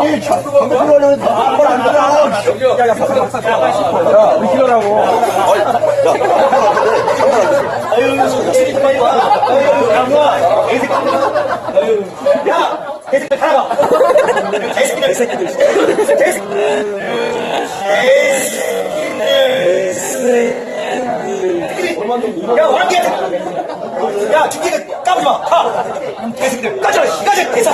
아니, 잠깐 들어가려면 다안 들어. 야, 야, 박사, 박사, 야, 왜 싫어라고. 아니, 야, 아유, 제일 많이 와. 아유, 양아. 애새끼. 아유, 야, 애새끼 살아봐. 애새끼, 애새끼, 애새끼. 야, 오랑캐! 야, 중계가 까지 마! 가! 개새끼들! 까져! 까져! 개새끼들!